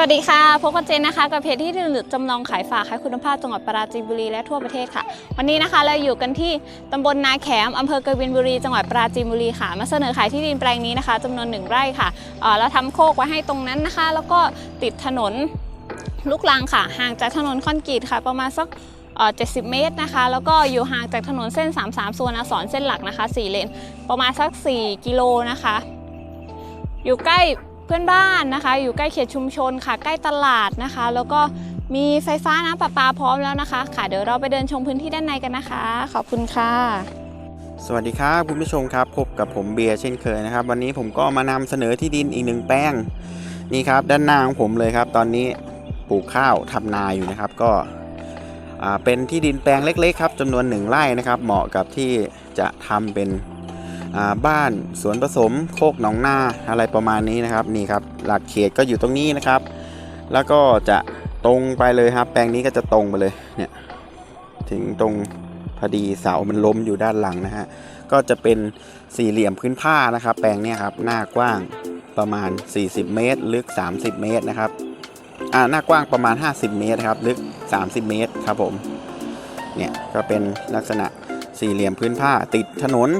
วัสดีค่ะ พบกับเจนนะคะ กับเพจที่ดินหรือจำลองขายฝากขายคุณภาพจังหวัดปราจีนบุรีและทั่วประเทศค่ะ วันนี้นะคะเราอยู่กันที่ตำบลนาแขมอำเภอกบินบุรี จังหวัดปราจีนบุรีค่ะ มาเสนอขายที่ดินแปลงนี้นะคะจำนวนหนึ่งไร่ค่ะเออเราทำโคกไว้ให้ตรงนั้นนะคะ แล้วก็ติดถนนลูกรังค่ะ ห่างจากถนนคอนกรีตค่ะ ประมาณสักเอ่อ70 เมตรนะคะ แล้วก็อยู่ห่างจากถนนเส้น 33ส่วนอักษรเส้นหลักนะคะ 4 เลน ประมาณสัก 4 กิโลนะคะ อยู่ใกล้ พื่อนบ้านนะคะ อยู่ใกล้เขตชุมชนค่ะ ใกล้ตลาดนะคะ แล้วก็มีไฟฟ้าน้ำประปาพร้อมแล้วนะคะ ค่ะ เดี๋ยวเราไปเดินชมพื้นที่ด้านในกันนะคะ ขอบคุณค่ะ สวัสดีครับคุณผู้ชมครับ พบกับผมเบียร์เช่นเคยนะครับ วันนี้ผมก็มานำเสนอที่ดินอีกหนึ่งแปลงนี่ครับ ด้านหน้าของผมเลยครับ ตอนนี้ปลูกข้าวทำนาอยู่นะครับก็เป็นที่ดินแปลงเล็ก ๆ ครับจำนวนหนึ่งไร่นะครับ เหมาะกับที่จะทำเป็น บ้านสวนผสมโคกหนองนาอะไรประมาณนี้นะครับนี่ครับหลักเขตก็อยู่ตรงนี้นะครับ แล้วก็จะตรงไปเลยครับ แปลงนี้ก็จะตรงไปเลยเนี่ยถึงตรงพอดีเสามันล้มอยู่ด้านหลังนะฮะก็จะเป็นสี่เหลี่ยมพื้นผ้านะครับ แปลงนี้ครับหน้ากว้างประมาณ 40 เมตร ลึก 30 เมตรนะครับอ่าหน้ากว้างประมาณ 50 เมตรครับลึก 30 เมตรครับผมเนี่ยก็เป็นลักษณะสี่เหลี่ยมพื้นผ้าติดถนน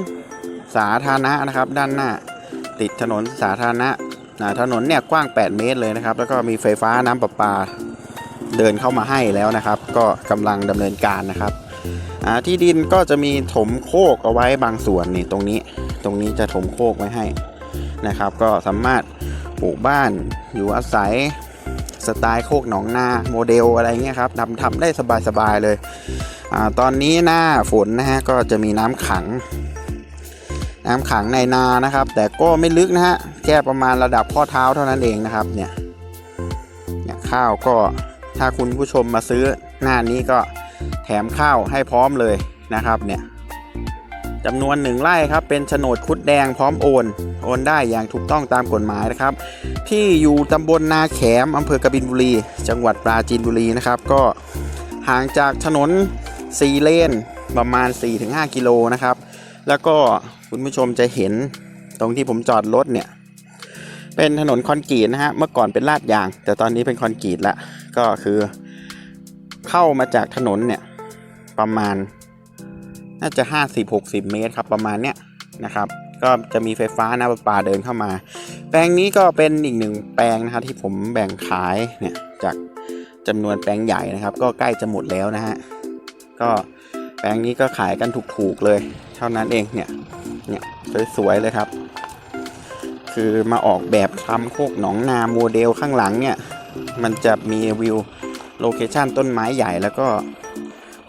สาธารณะนะครับ ด้านหน้า ติดถนนสาธารณะอ่าถนนเนี่ยกว้าง 8 เมตรเลยนะครับ แล้วก็มีไฟฟ้าน้ำประปาเดินเข้ามาให้แล้วนะครับ ก็กำลังดำเนินการนะครับที่ดินก็จะมีถมโคกเอาไว้บางส่วนนี่ตรงนี้ ตรงนี้จะถมโคกไว้ให้นะครับ ก็สามารถปลูกบ้านอยู่อาศัยสไตล์โคกหนองนาโมเดลอะไรเงี้ยครับทำทำได้สบายๆเลยอตอนนี้หน้าฝนนะฮะก็จะมีน้ำขัง น้ำขังในนานะครับ แต่ก็ไม่ลึกนะฮะแค่ประมาณระดับข้อเท้าเท่านั้นเองนะครับเนี่ยเนี่ยข้าวก็ถ้าคุณผู้ชมมาซื้อหน้านี้ก็แถมข้าวให้พร้อมเลยนะครับเนี่ยจำนวนหนึ่งไร่ครับเป็นโฉนดคุดแดงพร้อมโอน โอนได้อย่างถูกต้องตามกฎหมายนะครับ ที่อยู่ตำบลนาแขมอำเภอกบินบุรี จังหวัดปราจีนบุรีนะครับ ก็ห่างจากถนน 4 เลนประมาณ 4-5 กิโลนะครับ แล้วก็ คุณผู้ชมจะเห็นตรงที่ผมจอดรถเนี่ย เป็นถนนคอนกรีตนะฮะ เมื่อก่อนเป็นลาดยาง แต่ตอนนี้เป็นคอนกรีตละก็คือ เข้ามาจากถนนเนี่ย ประมาณ น่าจะ 50-60 เมตรครับประมาณเนี้ยนะครับ ก็จะมีไฟฟ้าน้ำประปาเดินเข้ามา แปลงนี้ก็เป็นอีกหนึ่งแปลงนะครับที่ผมแบ่งขายเนี่ยจากจำนวนแปลงใหญ่นะครับ ก็ใกล้จะหมดแล้วนะฮะก็แปลงนี้ก็ขายกันถูกๆเลย เท่านั้นเองเนี่ย เนี่ยสวยๆเลยครับ คือมาออกแบบทำโคกหนองนาโมเดลข้างหลังเนี่ย มันจะมีวิวโลเคชันต้นไม้ใหญ่แล้วก็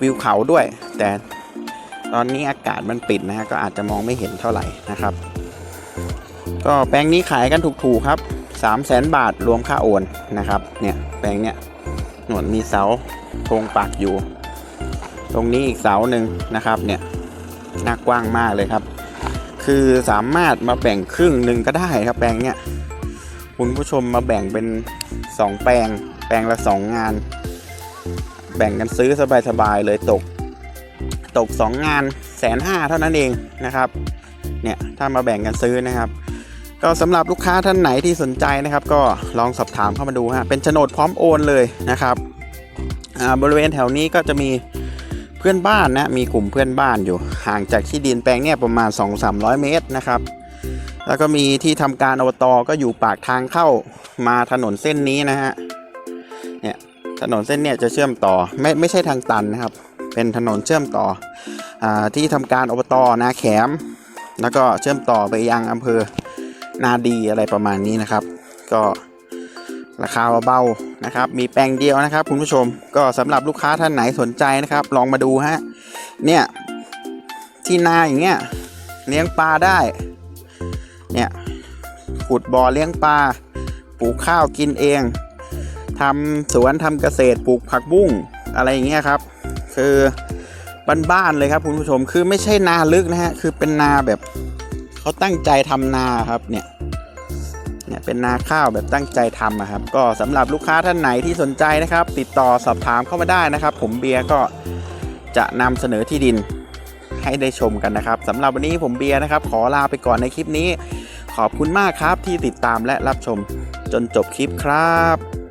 วิวเขาด้วย แต่ตอนนี้อากาศมันปิดนะฮะก็อาจจะมองไม่เห็นเท่าไหร่นะครับ ก็แปลงนี้ขายกันถูกๆครับ 3 0 0แสนบาทรวมค่าโอนนะครับ เนี่ยแปลงเนี้ยหนวดมีเสาโครงปักอยู่ ตรงนี้อีกเสาหนึ่งนะครับเนี่ยหน้ากว้างมากเลยครับ คือสามารถมาแบ่งครึ่งหนึ่งก็ได้ครับแปลงเนี้ยคุณผู้ชมมาแบ่งเป็น 2 แปลง แปลงละ 2 งาน แบ่งกันซื้อสบายๆเลยตก ตก 2 งานแสนห้าเท่านั้นเองนะครับเนี่ยถ้ามาแบ่งกันซื้อนะครับ ก็สำหรับลูกค้าท่านไหนที่สนใจนะครับ ก็ลองสอบถามเข้ามาดูฮะเป็นโฉนดพร้อมโอนเลยนะครับอ่าบริเวณแถวนี้ก็จะมี พื่อนบ้านนะมีกลุ่มเพื่อนบ้านอยู่ ห่างจากที่ดินแปลงเนี่ยประมาณ 2-300 เมตรนะครับ แล้วก็มีที่ทำการอบตก็อยู่ปากทางเข้ามาถนนเส้นนี้นะฮะเนี่ยถนนเส้นเนี่ยจะเชื่อมต่อไม่ไม่ใช่ทางตันนะครับ เป็นถนนเชื่อมต่ออที่ทำการอบตนาแขม แล้วก็เชื่อมต่อไปยังอำเภอนาดีอะไรประมาณนี้นะครับ ก็ราคาเบา นะครับมีแปลงเดียวนะครับคุณผู้ชมก็สำหรับลูกค้าท่านไหนสนใจนะครับ ลองมาดูฮะเนี่ยที่นาอย่างเงี้ยเลี้ยงปลาได้เนี่ยขุดบ่อเลี้ยงปลาปลูกข้าวกินเองทำสวนทำเกษตรปลูกผักบุ้งอะไรอย่างเงี้ยครับ คือบ้านๆเลยครับคุณผู้ชมคือไม่ใช่นาลึกนะฮะคือเป็นนาแบบเขาตั้งใจทำนาครับเนี่ย เนี่ยเป็นนาข้าวแบบตั้งใจทำนะครับ ก็สำหรับลูกค้าท่านไหนที่สนใจนะครับ ติดต่อสอบถามเข้ามาได้นะครับ ผมเบียร์ก็จะนำเสนอที่ดินให้ได้ชมกันนะครับสำหรับวันนี้ผมเบียร์นะครับ ขอลาไปก่อนในคลิปนี้ ขอบคุณมากครับที่ติดตามและรับชมจนจบคลิปครับ